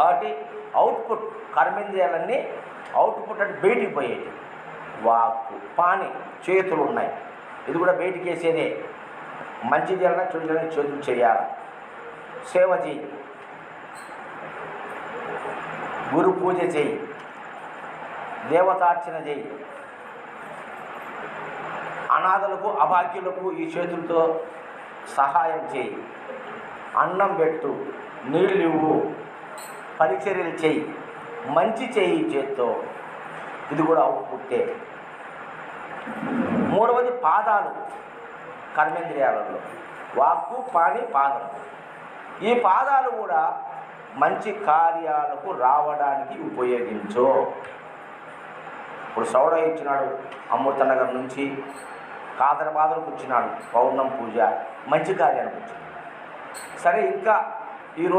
కాబట్టి output కర్మేంద్రియాలన్నీ output అంటే బయటికి పోయేది వాక్కు పాని చేతులు ఉన్నాయి. ఇది కూడా బయటికి వేసేదే. మంచి చేయాలన్నా చెడు చేయాలని చేతులు చేయాలి. సేవ చేయి. గురు పూజ చేయి. దేవతార్చన చేయి. అనాథలకు అభాగ్యులకు ఈ చేతులతో సహాయం చేయి. అన్నం పెట్టు నీళ్ళు ఇవ్వు. పరిచర్యలు చేయి. మంచి చేయి చేత్తో. ఇది కూడా అవుట్పుట్టే మూడవది పాదాలు కర్మేంద్రియాలలో. వాక్కు పాని పాదం. ఈ పాదాలు కూడా మంచి కార్యాలకు రావడానికి ఉపయోగించు. ఇప్పుడు సౌడ ఇచ్చినాడు అమృతనగర్ నుంచి. కాదరబాదలకు వచ్చినాడు పౌర్ణం పూజ. మంచి కార్యానికి వచ్చినాడు. సరే ఇంకా ఈరోజు